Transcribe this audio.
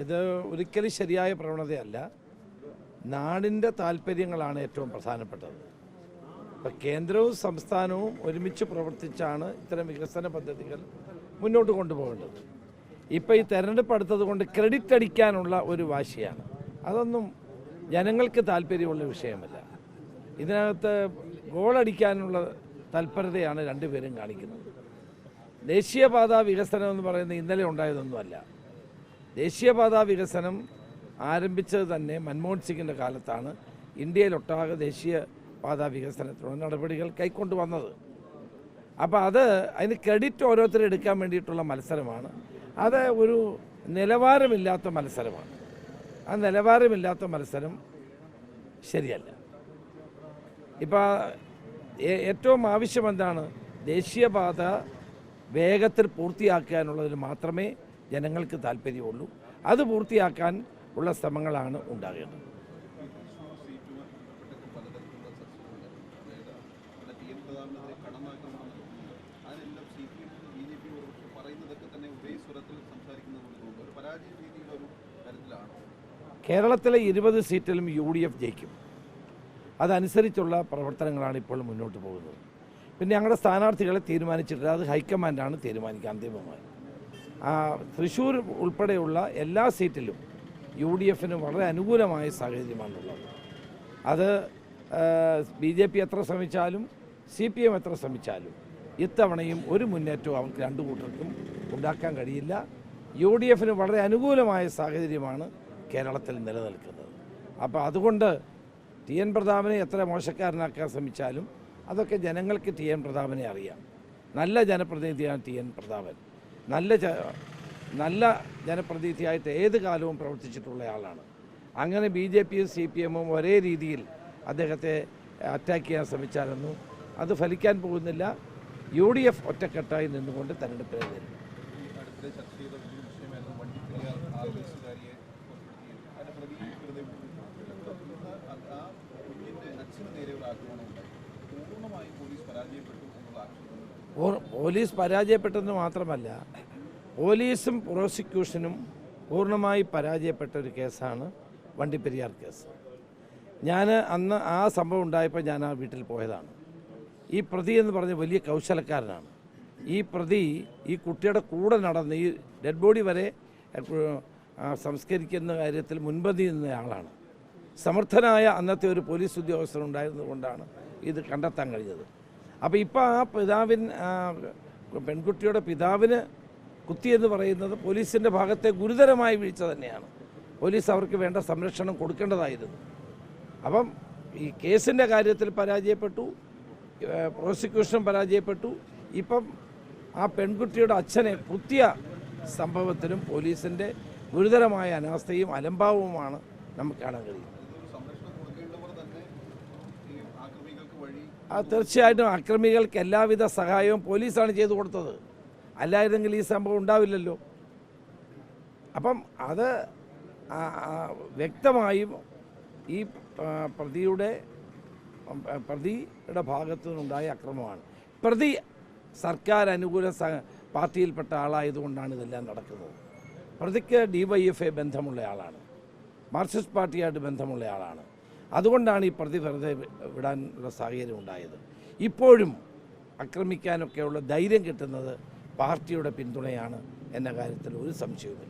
ഇത് ഒരിക്കലും ശരിയായ പ്രവണതയല്ല. നാടിന്റെ താല്പര്യങ്ങളാണ് ഏറ്റവും പ്രധാനപ്പെട്ടത്. ഇപ്പം കേന്ദ്രവും സംസ്ഥാനവും ഒരുമിച്ച് പ്രവർത്തിച്ചാണ് ഇത്തരം വികസന പദ്ധതികൾ മുന്നോട്ട് കൊണ്ടുപോകേണ്ടത്. ഇപ്പോൾ ഈ തെരഞ്ഞെടുപ്പ് അടുത്തത് കൊണ്ട് ക്രെഡിറ്റ് അടിക്കാനുള്ള ഒരു വാശിയാണ്. അതൊന്നും ജനങ്ങൾക്ക് താല്പര്യമുള്ള വിഷയമല്ല. ഇതിനകത്ത് ഗോളടിക്കാനുള്ള തൽപരതയാണ് രണ്ടുപേരും കാണിക്കുന്നത്. ദേശീയപാത വികസനം എന്ന് പറയുന്നത് ഇന്നലെ ഉണ്ടായതൊന്നുമല്ല. ദേശീയപാത വികസനം ആരംഭിച്ചത് തന്നെ മൻമോഹൻ സിംഗിന്റെ കാലത്താണ്. ഇന്ത്യയിലൊട്ടാകെ ദേശീയപാത വികസനത്തിനുള്ള നടപടികൾ കൈക്കൊണ്ടു വന്നത്. അപ്പോൾ അത് അതിന് ക്രെഡിറ്റ് ഓരോരുത്തരും എടുക്കാൻ വേണ്ടിയിട്ടുള്ള മത്സരമാണ്. അത് ഒരു നിലവാരമില്ലാത്ത മത്സരമാണ്. ആ നിലവാരമില്ലാത്ത മത്സരം ശരിയല്ല. ഇപ്പോൾ ഏറ്റവും ആവശ്യം എന്താണ്? ദേശീയപാത വേഗത്തിൽ പൂർത്തിയാക്കാനുള്ളതിന് മാത്രമേ ജനങ്ങൾക്ക് താല്പര്യമുള്ളൂ. അത് പൂർത്തിയാക്കാൻ ഉള്ള ശ്രമങ്ങളാണ് ഉണ്ടാകേണ്ടത് കേരളത്തിലെ ഇരുപത് സീറ്റിലും യു ഡി എഫ് ജയിക്കും. അതനുസരിച്ചുള്ള പ്രവർത്തനങ്ങളാണ് ഇപ്പോൾ മുന്നോട്ട് പോകുന്നത്. പിന്നെ ഞങ്ങളുടെ സ്ഥാനാർത്ഥികളെ തീരുമാനിച്ചിട്ടില്ല. അത് ഹൈക്കമാൻഡാണ് തീരുമാനിക്കുക അന്തിമമായി. തൃശ്ശൂർ ഉൾപ്പെടെയുള്ള എല്ലാ സീറ്റിലും യു ഡി എഫിന് വളരെ അനുകൂലമായ സാഹചര്യമാണുള്ളത്. അത് ബി ജെ പി എത്ര ശ്രമിച്ചാലും സി പി എം എത്ര ശ്രമിച്ചാലും ഇത്തവണയും ഒരു മുന്നേറ്റവും അവർക്ക് രണ്ടു കൂട്ടർക്കും ഉണ്ടാക്കാൻ കഴിയില്ല. യു ഡി എഫിന് വളരെ അനുകൂലമായ സാഹചര്യമാണ് കേരളത്തിൽ നിലനിൽക്കുന്നത്. അപ്പോൾ അതുകൊണ്ട് ടി എൻ പ്രതാപനെ എത്ര മോശക്കാരനാക്കാൻ ശ്രമിച്ചാലും അതൊക്കെ ജനങ്ങൾക്ക് ടി എൻ പ്രതാപനെ അറിയാം. നല്ല ജനപ്രതിനിധിയാണ് ടി എൻ പ്രതാപൻ. നല്ല നല്ല ജനപ്രതിനിധിയായിട്ട് ഏത് കാലവും പ്രവർത്തിച്ചിട്ടുള്ള ആളാണ്. അങ്ങനെ ബി ജെ പിയും സി പി എമ്മും ഒരേ രീതിയിൽ അദ്ദേഹത്തെ അറ്റാക്ക് ചെയ്യാൻ ശ്രമിച്ചായിരുന്നു. അത് ഫലിക്കാൻ പോകുന്നില്ല. യു ഡി എഫ് ഒറ്റക്കെട്ടായി നിന്നുകൊണ്ട് തെരഞ്ഞെടുപ്പിനെ നേരിടും ചർച്ച വെറുതെ വിട്ടു. ആ കുഞ്ഞിന്റെ അച്ഛന് നേരെയുള്ള ആക്രമണം ഉണ്ടായി പൂർണമായും പോലീസ് പരാജയപ്പെട്ടു എന്നുള്ള ആക്ഷേപം പോ- പോലീസ് പരാജയപ്പെട്ടെന്ന് മാത്രമല്ല പോലീസും പ്രോസിക്യൂഷനും പൂർണമായി പരാജയപ്പെട്ട ഒരു കേസാണ് വണ്ടിപ്പെരിയാർ കേസ്. ഞാൻ അന്ന് ആ സംഭവം ഉണ്ടായപ്പോൾ ഞാൻ ആ വീട്ടിൽ പോയതാണ്. ഈ പ്രതി എന്ന് പറഞ്ഞ വലിയ കൗശലക്കാരനാണ്. ഈ പ്രതി ഈ കുട്ടിയുടെ കൂടെ നടന്ന് ഈ ഡെഡ് ബോഡി വരെ സംസ്കരിക്കുന്ന കാര്യത്തിൽ മുൻപന്തി നിന്ന ആളാണ്. സമർത്ഥനായ അന്നത്തെ ഒരു പോലീസ് ഉദ്യോഗസ്ഥൻ ഉണ്ടായിരുന്നുകൊണ്ടാണ് ഇത് കണ്ടെത്താൻ കഴിഞ്ഞത്. അപ്പോൾ ഇപ്പോൾ ആ പിതാവിൻ ആ, പെൺകുട്ടിയുടെ പിതാവിന് കുത്തിയെന്ന് പറയുന്നത് പോലീസിന്റെ ഭാഗത്തെ ഗുരുതരമായ വീഴ്ച തന്നെയാണ്. പോലീസ് അവർക്ക് വേണ്ട സംരക്ഷണം കൊടുക്കേണ്ടതായിരുന്നു. അപ്പം ഈ കേസിന്റെ കാര്യത്തിൽ പരാജയപ്പെട്ടു പ്രോസിക്യൂഷനും പരാജയപ്പെട്ടു. ഇപ്പം ആ പെൺകുട്ടിയുടെ അച്ഛനെ കുത്തിയ സംഭവത്തിലും പോലീസിന്റെ ഗുരുതരമായ അനാസ്ഥയും അലംഭാവവുമാണ് നമുക്ക് കാണാൻ കഴിയുന്നത് ഇതൊരു സംരക്ഷണം കൊടുക്കേണ്ടവർ തന്നെ ഈ ആക്രമികൾക്ക് വഴി ആ തീർച്ചയായിട്ടും അക്രമികൾക്ക് എല്ലാവിധ സഹായവും പോലീസാണ് ചെയ്തു കൊടുത്തത്. അല്ലായിരുന്നെങ്കിൽ ഈ സംഭവം ഉണ്ടാവില്ലല്ലോ. അപ്പം അത് വ്യക്തമായും ഈ പ്രതിയുടെ പ്രതിയുടെ ഭാഗത്തു നിന്നുണ്ടായ അക്രമമാണ്. പ്രതി സർക്കാർ അനുകൂല പാർട്ടിയിൽപ്പെട്ട ആളായതുകൊണ്ടാണ് ഇതെല്ലാം നടക്കുന്നത്. പ്രതിക്ക് ഡി വൈ എഫ് ബന്ധമുള്ള ആളാണ്. മാർക്സിസ്റ്റ് പാർട്ടിയായിട്ട് ബന്ധമുള്ള ആളാണ്. അതുകൊണ്ടാണ് ഈ പ്രതി വെറുതെ വിടാനുള്ള സാഹചര്യം ഉണ്ടായത്. ഇപ്പോഴും ആക്രമിക്കാനൊക്കെയുള്ള ധൈര്യം കിട്ടുന്നത് പാർട്ടിയുടെ പിന്തുണയാണ് എന്ന കാര്യത്തിൽ ഒരു സംശയവുമില്ല.